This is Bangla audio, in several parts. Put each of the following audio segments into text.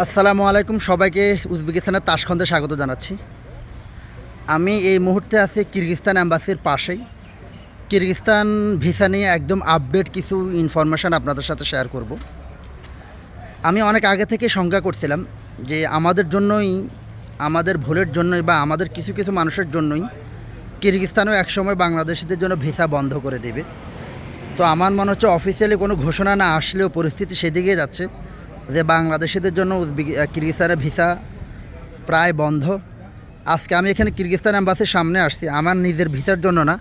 আসসালামু আলাইকুম, সবাইকে উজবেকিস্তানের তাসখন্দে স্বাগত জানাচ্ছি। আমি এই মুহূর্তে আছি কিরগিস্তান অ্যাম্বাসির পাশেই। কিরগিস্তান ভিসা নিয়ে একদম আপডেট কিছু ইনফরমেশান আপনাদের সাথে শেয়ার করব। আমি অনেক আগে থেকে শঙ্কা করছিলাম যে আমাদের জন্যই, আমাদের ভুলের জন্যই বা আমাদের কিছু কিছু মানুষের জন্যই কিরগিস্তানও একসময় বাংলাদেশিদের জন্য ভিসা বন্ধ করে দেবে। তো আমার মনে হচ্ছে অফিসিয়ালি কোনো ঘোষণা না আসলেও পরিস্থিতি সেদিকে যাচ্ছে। যে বাংলাদেশিদের জন্য কিরগিস্তানের ভিসা প্রায় বন্ধ। আজকে আমি এখানে কিরগিস্তান অ্যাম্বাসির সামনে আসছি। আমার নিজের ভিসার জন্য না,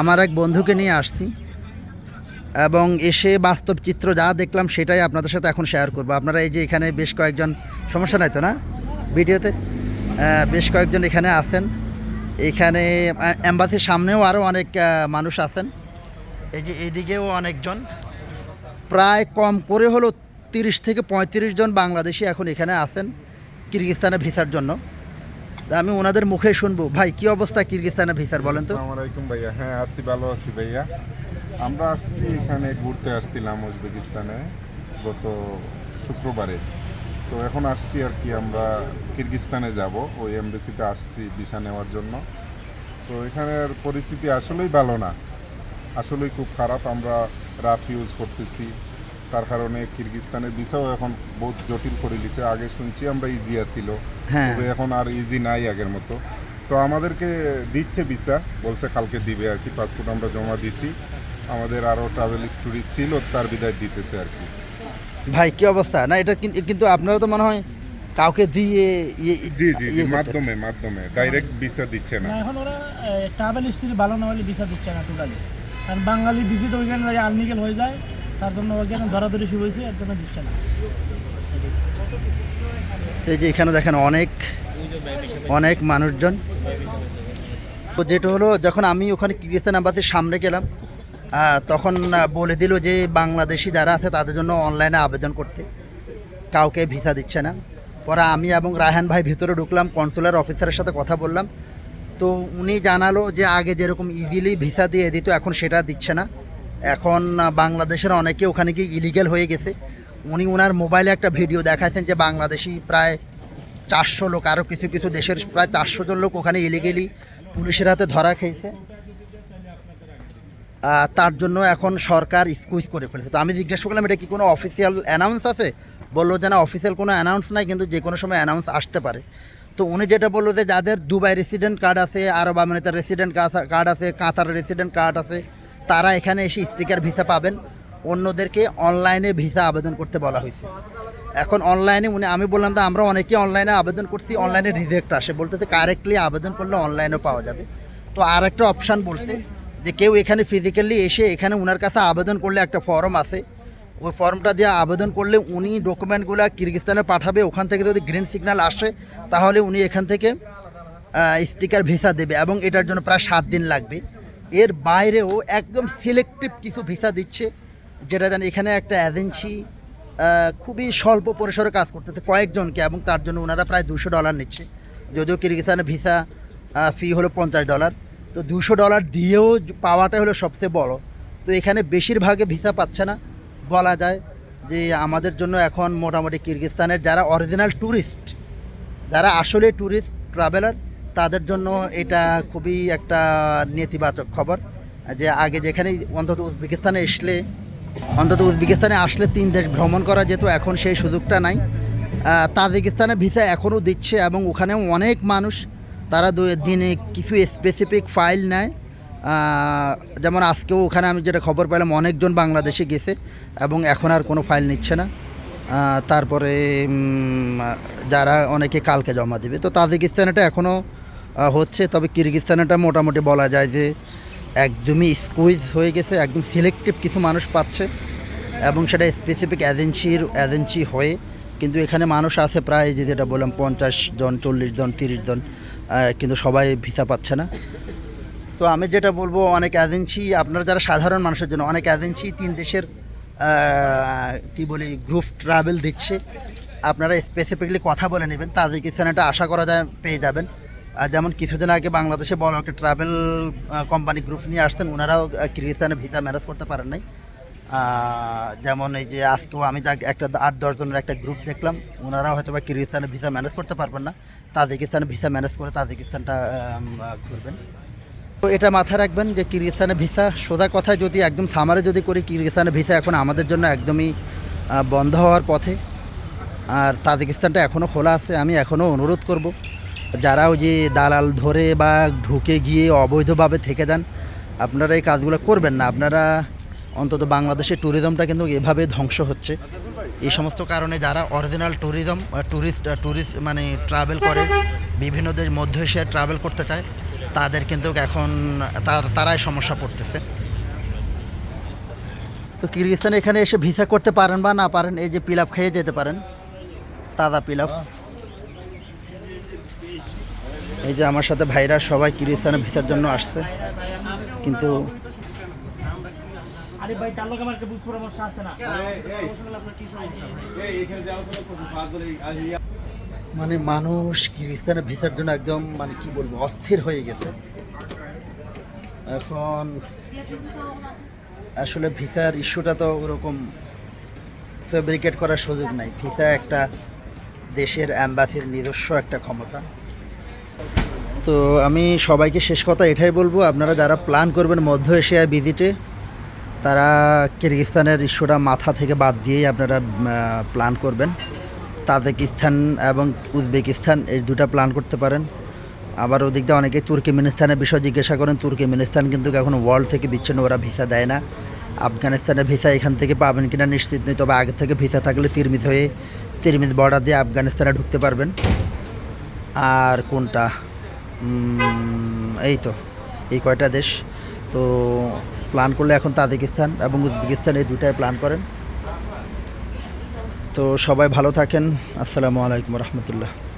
আমার এক বন্ধুকে নিয়ে আসছি। এবং এসে বাস্তব চিত্র যা দেখলাম সেটাই আপনাদের সাথে এখন শেয়ার করব। আপনারা এই যে এখানে বেশ কয়েকজন, সমস্যা নাই তো না? ভিডিওতে বেশ কয়েকজন এখানে আছেন। এখানে অ্যাম্বাসির সামনেও আরও অনেক মানুষ আছেন। এই যে এদিকেও অনেকজন। প্রায় কম করে হলো তিরিশ থেকে পঁয়ত্রিশ জন বাংলাদেশি এখন এখানে আছেন কিরগিস্তানে ভিসার জন্য। আমি ওনাদের মুখে শুনব। ভাই, কি অবস্থা কিরগিস্তানে ভিসার বলেন তো? আলাইকুম ভাইয়া। হ্যাঁ আছি, ভালো আছি ভাইয়া। আমরা আসছি এখানে ঘুরতে আসছিলাম উজবেকিস্তানে গত শুক্রবারে। তো এখন আসছি আর কি, আমরা কিরগিস্তানে যাব। ওই এমবেসিতে আসছি ভিসা নেওয়ার জন্য। তো এখানের পরিস্থিতি আসলেই ভালো না। আসলেই খুব খারাপ। আমরা রাফ ইউজ করতেছি। তার কারণে কিরগিস্তানের ভিসাও এখন বহুত জটিল করে দিছে। আগে শুনছি আমরা ইজি আছিল হ্যাঁ। তবে এখন আর ইজি নাই আগের মতো। তো আমাদেরকে দিচ্ছে ভিসা বলছে কালকে দিবে আর কি পাসপোর্ট আমরা জমা দিছি। আমাদের আরও ট্রাভেল স্টোরি ছিল তার বিদায় দিতেছে আর কি। ভাই কি অবস্থা? না এটা কিন্তু কিন্তু আপনারা তো মনে হয় কাউকে দিয়ে ইয়ে জি জি জি ইয়ে মাধ্যমে মাধ্যমে। ডাইরেক্ট ভিসা দিচ্ছে না। এখন ওরা ট্রাভেল হিস্ট্রি ভালো না হলে ভিসা দিচ্ছে না টোটালি কারণ বাঙালি ভিজিট ওইখানে আনলিগেল হয়ে যায়। তার জন্য ওইখানে ধরাধরি শুরু হয়েছে, এর জন্য দিচ্ছে না। এই যে এখানে দেখেন অনেক অনেক মানুষজন। তো যেটা হলো, যখন আমি ওখানে কিরগিস্তান আম্বাসির সামনে গেলাম তখন বলে দিল যে বাংলাদেশি যারা আছে, তাদের জন্য অনলাইনে আবেদন করতে। কাউকে ভিসা দিচ্ছে না। পরে আমি এবং রায়হান ভাই ভিতরে ঢুকলাম কনসুলার অফিসারের সাথে কথা বললাম। তো উনি জানালো যে আগে যেরকম ইজিলি ভিসা দিয়ে দিত, এখন সেটা দিচ্ছে না। এখন বাংলাদেশের অনেকে ওখানে গিয়ে ইলিগেল হয়ে গেছে। উনি ওনার মোবাইলে একটা ভিডিও দেখাচ্ছেন যে বাংলাদেশি প্রায় চারশো লোক আরও কিছু কিছু দেশের প্রায় চারশো জন লোক ওখানে ইলিগেলি পুলিশের হাতে ধরা খেয়েছে। তার জন্য এখন সরকার স্কুইজ করে ফেলেছে। তো আমি জিজ্ঞেস করলাম, এটা কি কোনো অফিসিয়াল অ্যানাউন্স আছে? বলল যে না অফিসিয়াল কোনো অ্যানাউন্স নাই, কিন্তু যে কোনো সময় অ্যানাউন্স আসতে পারে। তো উনি যেটা বলল যে যাদের দুবাই রেসিডেন্ট কার্ড আছে, আরব আমিরাতের রেসিডেন্ট কার্ড আছে কাতার রেসিডেন্ট কার্ড আছে তারা এখানে এসে স্টিকার ভিসা পাবেন। অন্যদেরকে অনলাইনে ভিসা আবেদন করতে বলা হয়েছে। এখন অনলাইনে উনি, আমি বললাম তো আমরা অনেকেই অনলাইনে আবেদন করছি অনলাইনে রিজেক্ট আসে। বলতেছে কারেক্টলি আবেদন করলে অনলাইনেও পাওয়া যাবে। তো আর একটা অপশান বলছে যে, কেউ এখানে ফিজিক্যালি এসে এখানে ওনার কাছে আবেদন করলে একটা ফর্ম আছে। ওই ফর্মটা দিয়ে আবেদন করলে উনি ডকুমেন্টগুলো কিরগিস্তানে পাঠাবে। ওখান থেকে যদি গ্রিন সিগন্যাল আসে, তাহলে উনি এখান থেকে স্টিকার ভিসা দেবে এবং এটার জন্য প্রায় সাত দিন লাগবে। এর বাইরেও একদম সিলেক্টিভ কিছু ভিসা দিচ্ছে, যেটা জানি এখানে একটা এজেন্সি খুবই স্বল্প পরিসরে কাজ করতেছে কয়েকজনকে এবং তার জন্য ওনারা প্রায় দুশো ডলার নিচ্ছে। যদিও কিরগিস্তানে ভিসা ফি হলো পঞ্চাশ ডলার তো দুশো ডলার দিয়েও পাওয়াটা হলো সবচেয়ে বড়। তো এখানে বেশিরভাগে ভিসা পাচ্ছে না। বলা যায় যে আমাদের জন্য এখন মোটামুটি কিরগিস্তানের যারা অরিজিনাল ট্যুরিস্ট যারা আসলে ট্যুরিস্ট ট্রাভেলার তাদের জন্য এটা খুবই একটা নেতিবাচক খবর যে আগে যেখানে অন্তত উজবেকিস্তানে আসলে অন্তত উজবেকিস্তানে আসলে তিন দেশ ভ্রমণ করা যেত, এখন সেই সুযোগটা নাই। তাজিকিস্তানে ভিসা এখনও দিচ্ছে এবং ওখানেও অনেক মানুষ, তারা দু- দিনে কিছু স্পেসিফিক ফাইল নেয়। যেমন আজকেও ওখানে আমি যেটা খবর পেলাম, অনেকজন বাংলাদেশে গেছে এবং এখন আর কোনো ফাইল নিচ্ছে না। তারপরে যারা অনেকে কালকে জমা দেবে। তো তাজিকিস্তানেটা এখনও হচ্ছে, তবে কিরগিস্তানেটা মোটামুটি বলা যায় যে একদমই স্কুইজ হয়ে গেছে, একদম সিলেক্টিভ কিছু মানুষ পাচ্ছে এবং সেটা স্পেসিফিক এজেন্সির এজেন্সি হয়ে কিন্তু এখানে মানুষ আছে প্রায় যে যেটা বললাম, পঞ্চাশ জন, চল্লিশ জন, তিরিশ জন কিন্তু সবাই ভিসা পাচ্ছে না। তো আমি যেটা বলব, অনেক এজেন্সি আপনারা যারা সাধারণ মানুষের জন্য, অনেক এজেন্সি তিন দেশের কি বলি গ্রুপ ট্রাভেল দিচ্ছে। আপনারা স্পেসিফিকলি কথা বলে নেবেন তাজিকিস্তানেটা আশা করা যায়, পেয়ে যাবেন। যেমন কিছুদিন আগে বাংলাদেশে বড় একটা ট্রাভেল কোম্পানি গ্রুপ নিয়ে আসছেন ওনারাও কিরগিস্তানে ভিসা ম্যানেজ করতে পারেন নাই। যেমন এই যে আজকেও আমি একটা আট দশজনের একটা গ্রুপ দেখলাম ওনারাও হয়তো বা কিরগিস্তানে ভিসা ম্যানেজ করতে পারবেন না। তাজিকিস্তানে ভিসা ম্যানেজ করে তাজিকিস্তানটা ঘুরবেন। তো এটা মাথায় রাখবেন যে কিরগিস্তানে ভিসা সোজা কথায় যদি, একদম সামারে যদি করি কিরগিস্তানে ভিসা এখন আমাদের জন্য একদমই বন্ধ হওয়ার পথে। আর তাজিকিস্তানটা এখনও খোলা আছে, আমি এখনও অনুরোধ করব। যারা ওই যে দালাল ধরে বা ঢুকে গিয়ে অবৈধভাবে থেকে যান, আপনারা এই কাজগুলো করবেন না। আপনারা অন্তত বাংলাদেশের ট্যুরিজমটা কিন্তু এভাবে ধ্বংস হচ্ছে। এই সমস্ত কারণে যারা অরিজিনাল ট্যুরিজম ট্যুরিস্ট ট্যুরিস্ট মানে ট্রাভেল করে, বিভিন্ন দেশ, মধ্য এশিয়ায় ট্রাভেল করতে চায়, তাদের কিন্তু এখন তার, তারাই সমস্যা পড়তেছে। তো কিরগিস্তানে এখানে এসে ভিসা করতে পারেন বা না পারেন, এই যে পিলাপ খেয়ে যেতে পারেন, তাজা পিলাপ এই যে আমার সাথে ভাইরা সবাই কিরগিস্তানে ভিসার জন্য আসছে। কিন্তু মানে মানুষ কিরগিস্তানে ভিসার জন্য একদম মানে কি বলব অস্থির হয়ে গেছে। এখন আসলে ভিসার ইস্যুটা তো ওরকম ফেব্রিকেট করার সুযোগ নাই। ভিসা একটা দেশের অ্যাম্বাসির নিজস্ব একটা ক্ষমতা। তো আমি সবাইকে শেষ কথা এটাই বলব, আপনারা যারা প্ল্যান করবেন মধ্য এশিয়া ভিজিটে তারা কিরগিস্তানের ইস্যুটা মাথা থেকে বাদ দিয়েই আপনারা প্ল্যান করবেন। তাজিকিস্তান এবং উজবেকিস্তান এই দুটো প্ল্যান করতে পারেন। আবার ওদিক দিয়ে অনেকে তুর্কিমিনিস্তানের বিষয় জিজ্ঞাসা করেন, তুর্কিমিনিস্তান কিন্তু এখন ওয়ার্ল্ড থেকে বিচ্ছিন্ন, ওরা ভিসা দেয় না। আফগানিস্তানের ভিসা এখান থেকে পাবেন কিনা নিশ্চিত নেই, তবে আগে থেকে ভিসা থাকলে তিরমিত হয়ে তিরমিত বর্ডার দিয়ে আফগানিস্তানে ঢুকতে পারবেন। আর কোনটা? এই তো, এই কয়টা দেশ। তো প্ল্যান করলে এখন তাজিকিস্তান এবং উজবেকিস্তান এই দুটাই প্ল্যান করেন। তো সবাই ভালো থাকেন। আসসালামু আলাইকুম রহমতুল্লাহ।